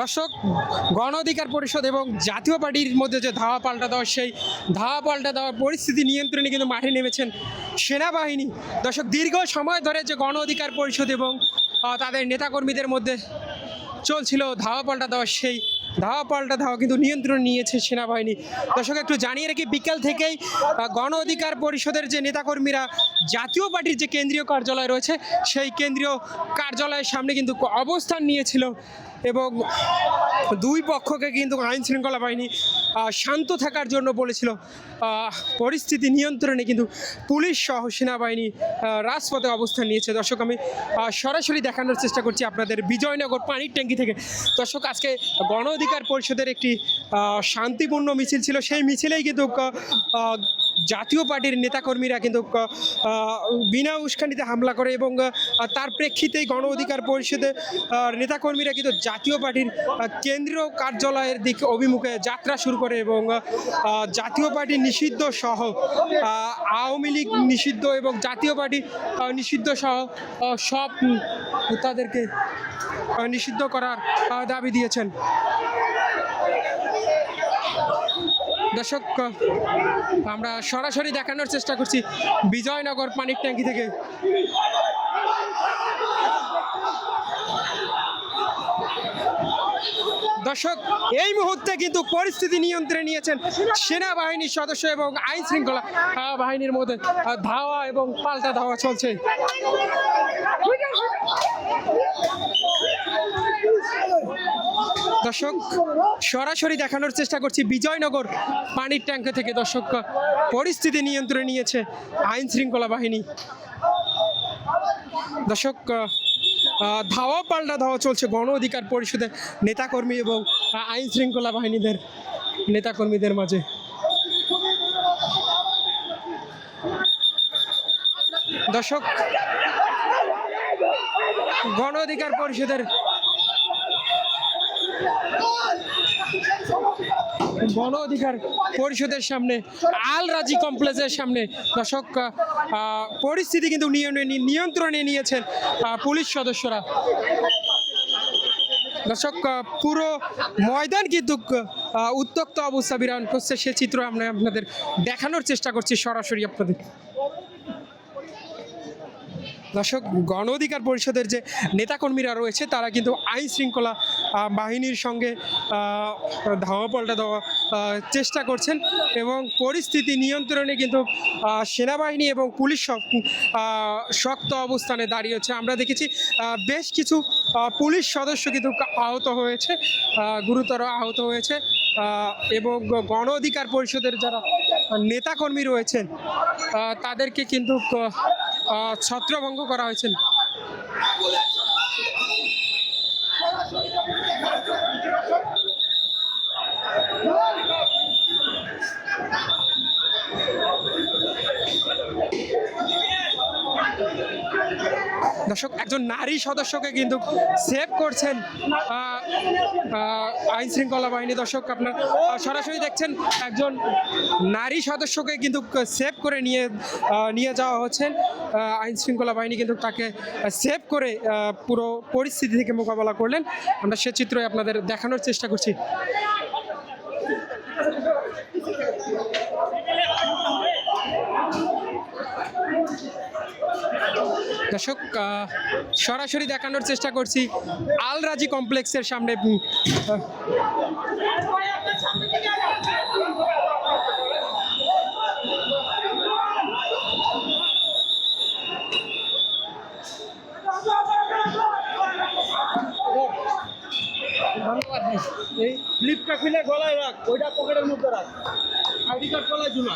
দর্শক, গণ অধিকার পরিষদ এবং জাতীয় পার্টির মধ্যে যে ধাওয়া পাল্টা দেওয়া, সেই ধাওয়া পাল্টা দেওয়ার পরিস্থিতি নিয়ন্ত্রণে কিন্তু মাঠে নেমেছেন সেনাবাহিনী। দর্শক, দীর্ঘ সময় ধরে যে গণ অধিকার পরিষদ এবং তাদের নেতাকর্মীদের মধ্যে চলছিল ধাওয়া পাল্টা দেওয়া, সেই ধাওয়া পাল্টা ধাওয়া কিন্তু নিয়ন্ত্রণ নিয়েছে সেনাবাহিনী। দর্শক, একটু জানিয়ে রাখি, বিকাল থেকেই গণ অধিকার পরিষদের যে নেতাকর্মীরা জাতীয় পার্টির যে কেন্দ্রীয় কার্যালয় রয়েছে, সেই কেন্দ্রীয় কার্যালয়ের সামনে কিন্তু অবস্থান নিয়েছিল। এবং দুই পক্ষকে কিন্তু আইন শৃঙ্খলা বাহিনী শান্ত থাকার জন্য বলেছিল। পরিস্থিতি নিয়ন্ত্রণে কিন্তু পুলিশ সহ সেনাবাহিনী রাজপথে অবস্থান নিয়েছে। দর্শক, আমি সরাসরি দেখানোর চেষ্টা করছি আপনাদের বিজয়নগর পানির ট্যাঙ্কি থেকে। দর্শক, আজকে গণ অধিকার পরিষদের একটি শান্তিপূর্ণ মিছিল ছিল। সেই মিছিলেই কিন্তু জাতীয় পার্টির নেতাকর্মীরা কিন্তু বিনা উস্কানিতে হামলা করে এবং তার প্রেক্ষিতেই গণ অধিকার পরিষদে নেতাকর্মীরা কিন্তু জাতীয় পার্টির কেন্দ্রীয় কার্যালয়ের দিক অভিমুখে যাত্রা শুরু করে এবং জাতীয় পার্টি নিষিদ্ধ সহ আওয়ামী লীগ নিষিদ্ধ এবং জাতীয় পার্টি নিষিদ্ধ সহ সব তাদেরকে নিষিদ্ধ করার দাবি দিয়েছেন। দর্শক, আমরা সরাসরি দেখানোর চেষ্টা করছি বিজয়নগর পানির ট্যাঙ্কি থেকে। দর্শক, এই মুহূর্তে কিন্তু পরিস্থিতি নিয়ন্ত্রণে নিয়েছেন সেনাবাহিনীর সদস্য এবং আইন শৃঙ্খলা বাহিনীর মধ্যে ধাওয়া এবং পাল্টা ধাওয়া চলছে। দর্শক, সরাসরি দেখানোর চেষ্টা করছি। বিজয়নগর পানির ট্যাঙ্ক থেকে দর্শক, পরিস্থিতি নিয়ন্ত্রণে নিয়েছে আইন শৃঙ্খলা বাহিনী। দর্শক ধাওয়া পাল্টা ধাওয়া চলছে গণ অধিকার পরিষদের নেতাকর্মী এবং আইন শৃঙ্খলা বাহিনীদের নেতাকর্মীদের মাঝে। দর্শক, গণ অধিকার পরিষদের গণ অধিকার পরিষদের সামনে, আল রাজি কমপ্লেক্সের সামনে দর্শক পরিস্থিতি কিন্তু নিয়ন্ত্রণে নিয়েছেন পুলিশ সদস্যরা। দর্শক পুরো ময়দান কিন্তু উত্তক্ত অবস্থা বিরান করছে সে চিত্র আমরা আপনাদের দেখানোর চেষ্টা করছি সরাসরি আপনাদের। দর্শক, গণ অধিকার পরিষদের যে নেতাকর্মীরা রয়েছে, তারা কিন্তু আইন শৃঙ্খলা বাহিনীর সঙ্গে ধাওয়া পাল্টা দেওয়া চেষ্টা করছেন এবং পরিস্থিতি নিয়ন্ত্রণে কিন্তু সেনাবাহিনী এবং পুলিশ শক্ত অবস্থানে দাঁড়িয়েছে আমরা দেখেছি বেশ কিছু পুলিশ সদস্য কিন্তু আহত হয়েছে গুরুতর আহত হয়েছে এবং গণ অধিকার পরিষদের যারা নেতাকর্মী রয়েছেন তাদেরকে কিন্তু ছত্রভঙ্গ করা হয়েছে দর্শক একজন নারী সদস্যকে কিন্তু সেভ করছেন আহ, আইন শৃঙ্খলা বাহিনী দর্শক, আপনার সরাসরি দেখছেন একজন নারী সদস্যকে কিন্তু সেভ করে নিয়ে নিয়ে যাওয়া হচ্ছে। আইন শৃঙ্খলা বাহিনী কিন্তু তাকে সেভ করে পুরো পরিস্থিতি থেকে মোকাবেলা করলেন। আমরা সে চিত্রই আপনাদের দেখানোর চেষ্টা করছি। দর্শক সরাসরি দেখানোর চেষ্টা করছি আল রাজি কমপ্লেক্সের সামনে। এই গলায় রাখ, ওইটা পকেটের মধ্যে রাখ। আইডি কার্ড গলায় ঝুলা